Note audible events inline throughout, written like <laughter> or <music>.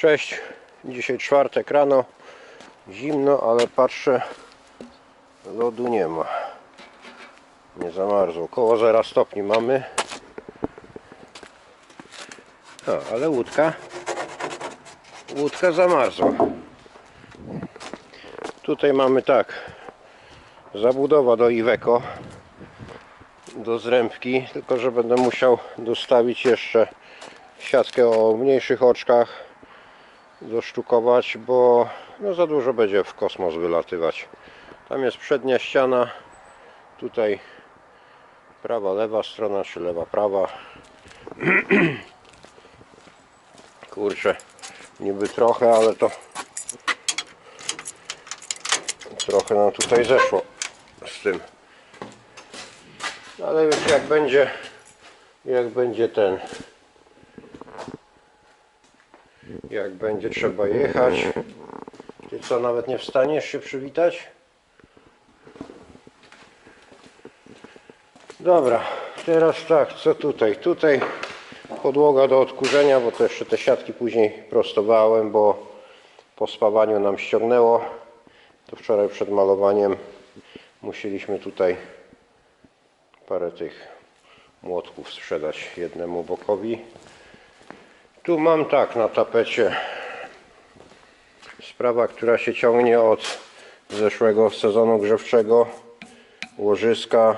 Cześć, dzisiaj czwartek rano, zimno, ale patrzę, lodu nie ma. Nie zamarzło, około 0 stopni mamy. Ale łódka, łódka zamarzła. Tutaj mamy tak, zabudowa do Iveco, do zrębki, tylko że będę musiał dostawić jeszcze siatkę o mniejszych oczkach dosztukować, bo no za dużo będzie w kosmos wylatywać. Tam jest przednia ściana, tutaj prawa, lewa strona, czy lewa, prawa. <clears throat> Kurczę, niby trochę, ale to trochę nam tutaj zeszło z tym. Ale już jak będzie, jak będzie ten jak będzie trzeba jechać. Ty co, nawet nie wstaniesz się przywitać? Dobra, teraz tak, co tutaj? Tutaj podłoga do odkurzenia, bo to jeszcze te siatki później prostowałem, bo po spawaniu nam ściągnęło. To wczoraj przed malowaniem musieliśmy tutaj parę tych młotków sprzedać jednemu bokowi. Tu mam tak na tapecie sprawa, która się ciągnie od zeszłego sezonu grzewczego. Łożyska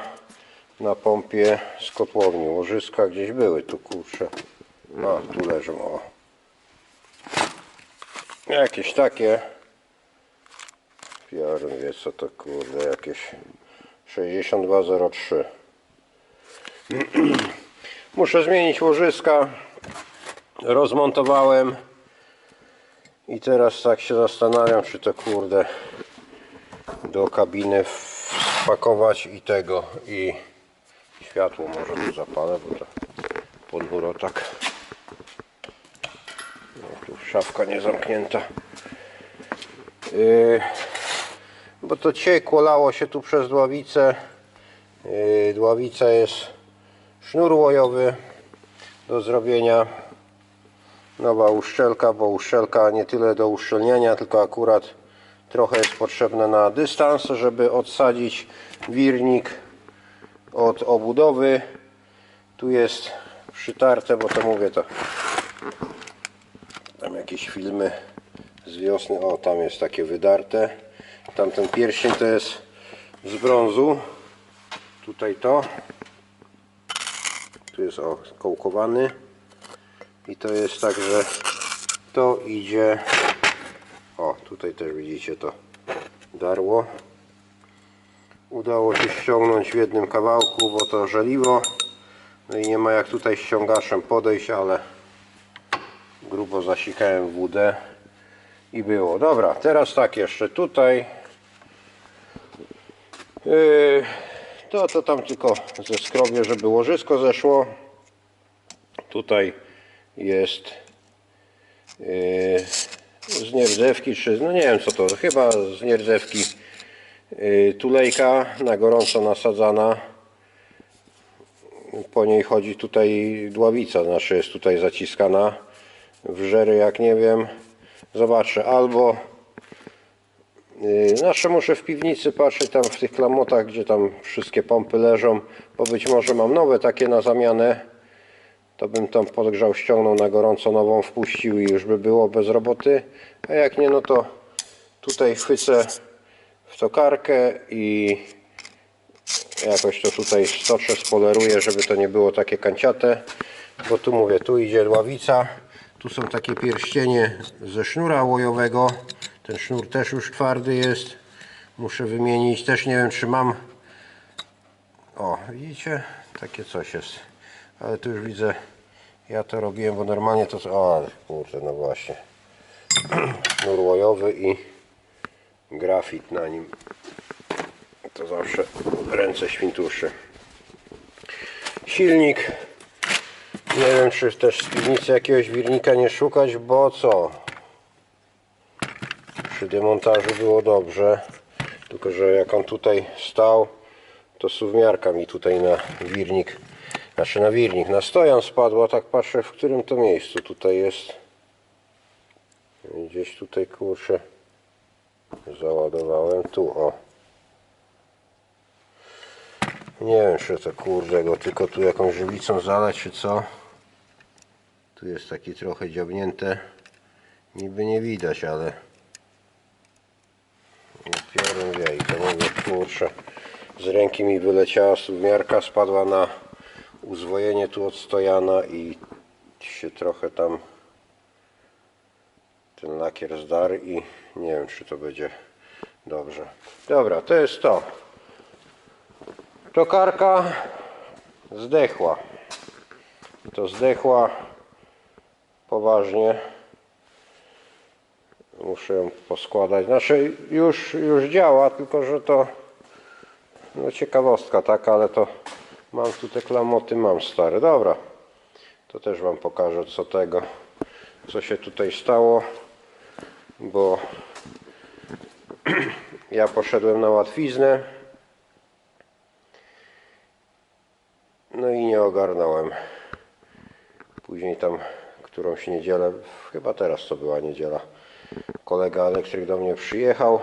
na pompie z kotłowni. Łożyska gdzieś były tu kurczę. No, tu leżą. O. Jakieś takie. Piorun wie co to kurde jakieś 6203. <clears throat> Muszę zmienić łożyska rozmontowałem. I teraz tak się zastanawiam czy to kurde do kabiny wpakować i tego i światło może tu zapalę bo to podwórko tak no, tu szafka nie zamknięta yy, bo to ciekło lało się tu przez dławicę yy, dławica jest sznur łojowy do zrobienia nowa uszczelka, bo uszczelka nie tyle do uszczelniania, tylko akurat trochę jest potrzebna na dystans, żeby odsadzić wirnik od obudowy. Tu jest przytarte, bo to mówię to tam jakieś filmy z wiosny, o tam jest takie wydarte. Tamten pierścień to jest z brązu. Tutaj to. Tu jest o, kołkowany i to jest tak, że to idzie o tutaj też widzicie to darło. Udało się ściągnąć w jednym kawałku bo to żeliwo. No i nie ma jak tutaj ściągaszem podejść ale grubo zasikałem wódę i było. Dobra teraz tak jeszcze tutaj. Yy, to to tam tylko ze skrobię żeby łożysko zeszło. Tutaj jest yy, z nierdzewki, czy no nie wiem co to, chyba z nierdzewki yy, tulejka na gorąco nasadzana. Po niej chodzi tutaj dławica, znaczy jest tutaj zaciskana w żery, jak nie wiem. Zobaczę, albo yy, Nasze muszę w piwnicy patrzeć tam w tych klamotach, gdzie tam wszystkie pompy leżą, bo być może mam nowe takie na zamianę to bym tą podgrzał, ściągnął na gorąco nową, wpuścił i już by było bez roboty. A jak nie, no to tutaj chwycę w tokarkę i jakoś to tutaj stoczę, spoleruję, żeby to nie było takie kanciate. Bo tu mówię, tu idzie ławica, tu są takie pierścienie ze sznura łojowego. Ten sznur też już twardy jest. Muszę wymienić, też nie wiem czy mam. O, widzicie? Takie coś jest ale tu już widzę ja to robiłem, bo normalnie to o, kurczę, no właśnie. <clears throat> Sznur łojowy i grafit na nim. To zawsze ręce świntuszy silnik. Nie wiem czy też z piwnicy jakiegoś wirnika nie szukać, bo co? Przy demontażu było dobrze. Tylko że jak on tutaj stał to suwmiarka mi tutaj na wirnik znaczy na wirnik, na stojan spadła, tak patrzę w którym to miejscu tutaj jest. Gdzieś tutaj kurczę załadowałem tu o. Nie wiem czy to kurde go tylko tu jakąś żywicą zalać czy co. Tu jest taki trochę dziobnięte. Niby nie widać, ale piorun to mówię kurczę. Z ręki mi wyleciała sumiarka, spadła na uzwojenie tu od stojana i się trochę tam ten lakier zdarł i nie wiem czy to będzie dobrze. Dobra, to jest to. Tokarka zdechła. To zdechła poważnie. Muszę ją poskładać. Znaczy już, już działa, tylko że to no ciekawostka taka, ale to mam tu te klamoty, mam stare. Dobra, to też Wam pokażę co tego, co się tutaj stało, bo <clears throat> ja poszedłem na łatwiznę no i nie ogarnąłem. Później tam którąś niedzielę, chyba teraz to była niedziela, kolega elektryk do mnie przyjechał,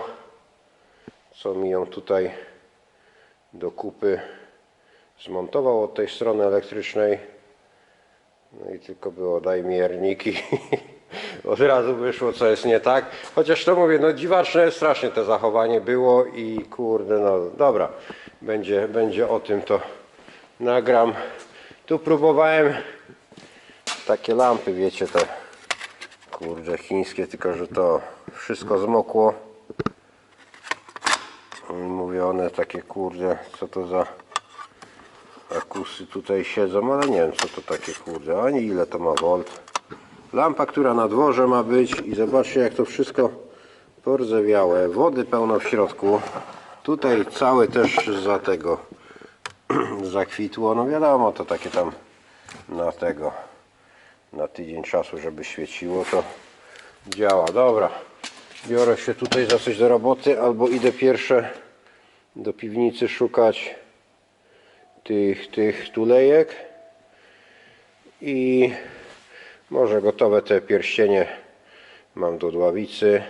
co mi ją tutaj do kupy zmontował od tej strony elektrycznej. No i tylko było daj miernik i <laughs> od razu wyszło co jest nie tak. Chociaż to mówię, no dziwaczne strasznie to zachowanie było i kurde no dobra, będzie, będzie o tym to nagram. Tu próbowałem takie lampy, wiecie te kurde chińskie, tylko że to wszystko zmokło. Mówię one takie kurde, co to za akusy tutaj siedzą, ale nie wiem co to takie kurde, ani ile to ma volt. Lampa, która na dworze ma być i zobaczcie jak to wszystko porzewiałe, wody pełno w środku. Tutaj całe też za tego <clears throat> zakwitło, no wiadomo to takie tam na tego na tydzień czasu, żeby świeciło to działa. Dobra, biorę się tutaj za coś do roboty albo idę pierwsze do piwnicy szukać tych, tych tulejek i może gotowe te pierścienie mam do dławicy.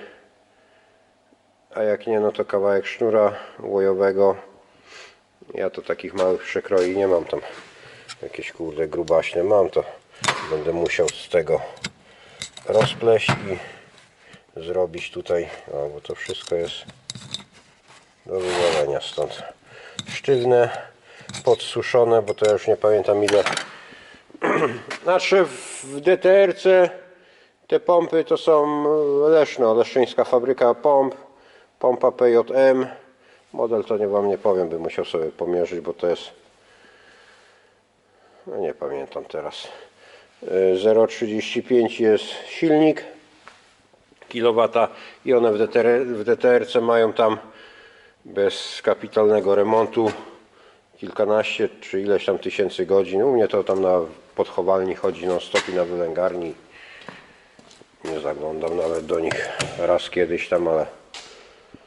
A jak nie no to kawałek sznura łojowego. Ja to takich małych przekroi nie mam tam. Jakieś kurde grubaśne mam to będę musiał z tego rozpleść i zrobić tutaj. O, bo to wszystko jest do wywalenia stąd. Sztywne podsuszone bo to ja już nie pamiętam ile. <clears throat> Znaczy w DTRC te pompy to są Leszno, Leszczyńska fabryka pomp pompa PJM model to nie wam nie powiem, bym musiał sobie pomierzyć bo to jest no nie pamiętam teraz. Y, 0,35 jest silnik kilowata i one w, DTR, w DTRC mają tam bez kapitalnego remontu kilkanaście czy ileś tam tysięcy godzin. U mnie to tam na podchowalni chodzi non stop i na wylęgarni. Nie zaglądam nawet do nich raz kiedyś tam, ale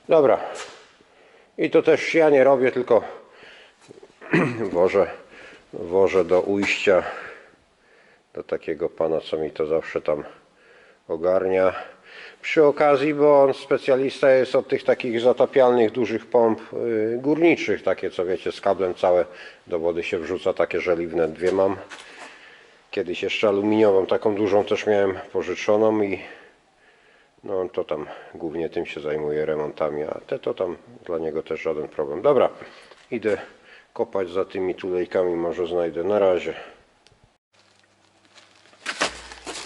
dobra. I to też ja nie robię, tylko <clears throat> wożę, wożę do ujścia do takiego pana, co mi to zawsze tam ogarnia. Przy okazji, bo on specjalista jest od tych takich zatapialnych, dużych pomp yy, górniczych, takie co wiecie, z kablem całe do wody się wrzuca, takie żeliwne dwie mam. Kiedyś jeszcze aluminiową, taką dużą też miałem pożyczoną i no to tam głównie tym się zajmuje remontami, a te to tam dla niego też żaden problem. Dobra, idę kopać za tymi tulejkami, może znajdę. Na razie.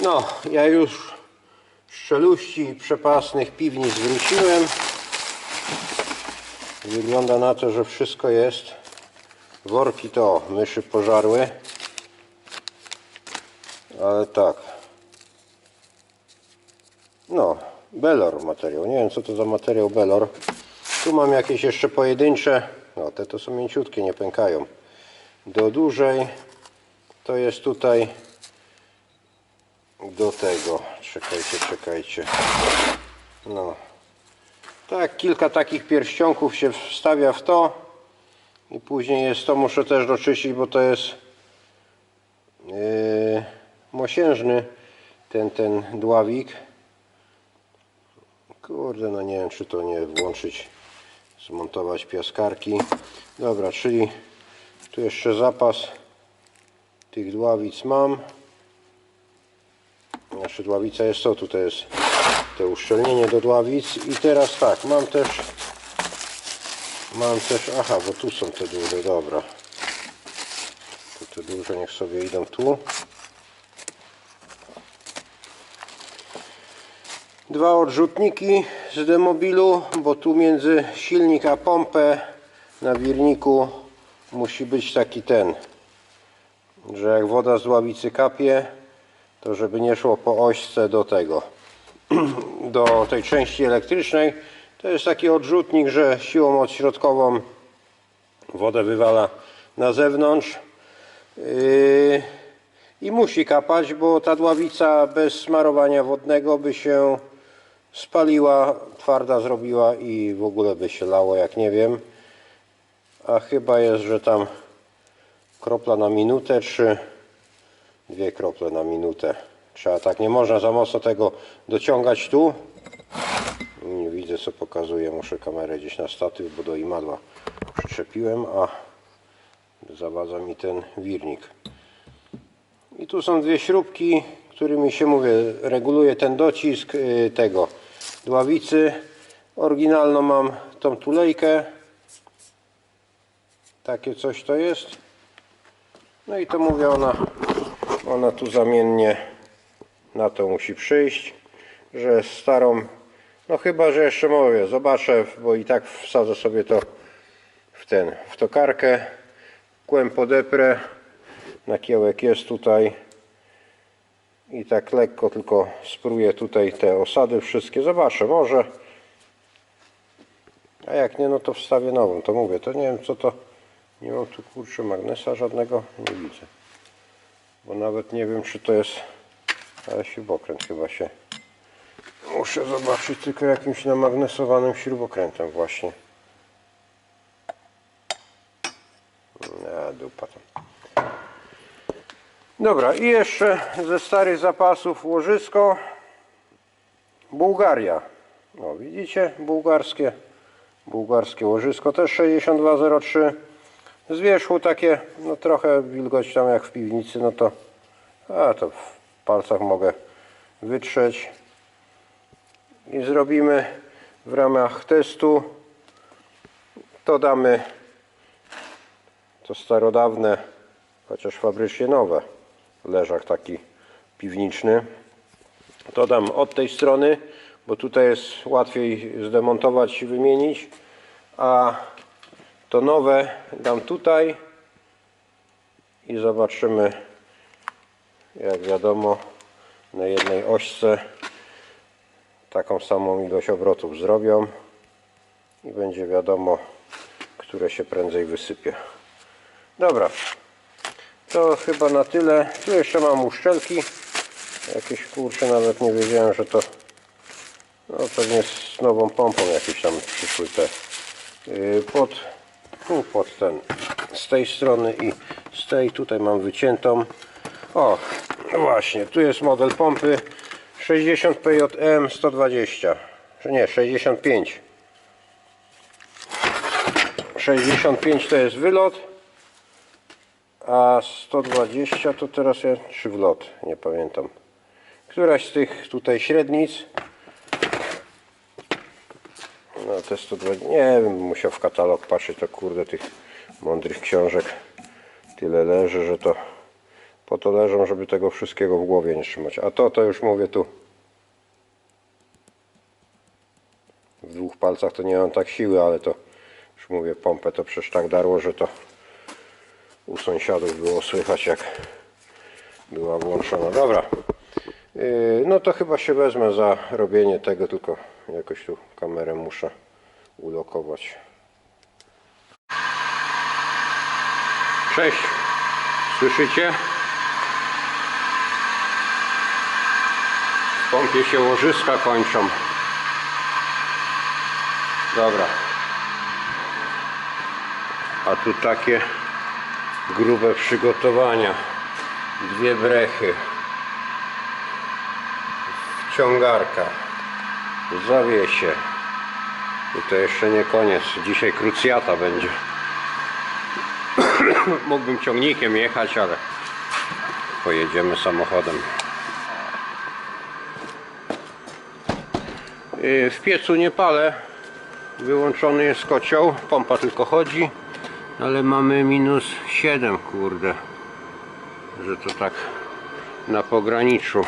No, ja już z czeluści przepasnych piwnic wróciłem. Wygląda na to, że wszystko jest. Worki to myszy pożarły. Ale tak. No, Belor materiał. Nie wiem co to za materiał Belor. Tu mam jakieś jeszcze pojedyncze. No, te to są mięciutkie, nie pękają. Do dłużej to jest tutaj do tego. Czekajcie, czekajcie. No. Tak, kilka takich pierścionków się wstawia w to i później jest to, muszę też doczyścić, bo to jest yy, mosiężny ten, ten dławik. Kurde, no nie wiem czy to nie włączyć, zmontować piaskarki. Dobra, czyli tu jeszcze zapas tych dławic mam. Znaczy dławica jest to, tutaj jest? To uszczelnienie do dławic i teraz tak, mam też mam też, aha, bo tu są te duże, dobra. To te duże niech sobie idą tu. Dwa odrzutniki z demobilu, bo tu między silnik a pompę na wirniku musi być taki ten że jak woda z dławicy kapie to żeby nie szło po ośce do tego <clears throat> do tej części elektrycznej. To jest taki odrzutnik, że siłą odśrodkową wodę wywala na zewnątrz Yy, i musi kapać, bo ta dławica bez smarowania wodnego by się spaliła, twarda zrobiła i w ogóle by się lało jak nie wiem. A chyba jest, że tam kropla na minutę czy dwie krople na minutę. Trzeba tak, nie można za mocno tego dociągać tu. Nie widzę co pokazuje, muszę kamerę gdzieś na statyw, bo do imadła przyczepiłem, a zawadza mi ten wirnik. I tu są dwie śrubki którymi się mówię, reguluje ten docisk yy, tego dławicy oryginalną mam tą tulejkę. Takie coś to jest. No i to mówię ona ona tu zamiennie na to musi przyjść że starą no chyba, że jeszcze mówię, zobaczę, bo i tak wsadzę sobie to w ten, w tokarkę kłem podeprę nakiełek jest tutaj i tak lekko tylko spróbuję tutaj te osady wszystkie. Zobaczę, może. A jak nie, no to wstawię nową, to mówię, to nie wiem co to nie mam tu kurczę magnesa żadnego, nie widzę bo nawet nie wiem czy to jest ale śrubokręt chyba się muszę zobaczyć tylko jakimś namagnesowanym śrubokrętem właśnie. A dupa tam dobra i jeszcze ze starych zapasów łożysko. Bułgaria. No widzicie? Bułgarskie bułgarskie łożysko. Też 6203 z wierzchu takie no trochę wilgoć tam jak w piwnicy no to a to w palcach mogę wytrzeć. I zrobimy w ramach testu. To damy to starodawne chociaż fabrycznie nowe leżak taki piwniczny. To dam od tej strony bo tutaj jest łatwiej zdemontować i wymienić. A to nowe dam tutaj i zobaczymy jak wiadomo na jednej ośce taką samą ilość obrotów zrobią i będzie wiadomo które się prędzej wysypie. Dobra to chyba na tyle. Tu jeszcze mam uszczelki. Jakieś kurcze nawet nie wiedziałem że to no pewnie z nową pompą jakieś tam przyszły te yy, pod, tu pod ten z tej strony i z tej tutaj mam wyciętą. O właśnie tu jest model pompy 60 PJM 120 czy nie 65 65 to jest wylot a 120 to teraz ja czy wlot nie pamiętam. Któraś z tych tutaj średnic no te 120 nie wiem musiał w katalog patrzeć to kurde tych mądrych książek tyle leży że to po to leżą żeby tego wszystkiego w głowie nie trzymać. A to to już mówię tu. W dwóch palcach to nie mam tak siły, ale to już mówię, pompę to przecież tak darło, że to u sąsiadów było słychać jak była włączona. Dobra, yy, no to chyba się wezmę za robienie tego, tylko jakoś tu kamerę muszę ulokować. Cześć, słyszycie? W pompie się łożyska kończą. Dobra. A tu takie grube przygotowania. Dwie brechy. Wciągarka. Zawiesie. I to jeszcze nie koniec. Dzisiaj krucjata będzie. <coughs> Mógłbym ciągnikiem jechać, ale pojedziemy samochodem. Yy, W piecu nie palę. Wyłączony jest kocioł. Pompa tylko chodzi. Ale mamy minus 7, kurde. Że to tak na pograniczu.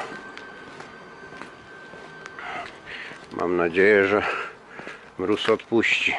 Mam nadzieję, że mróz odpuści.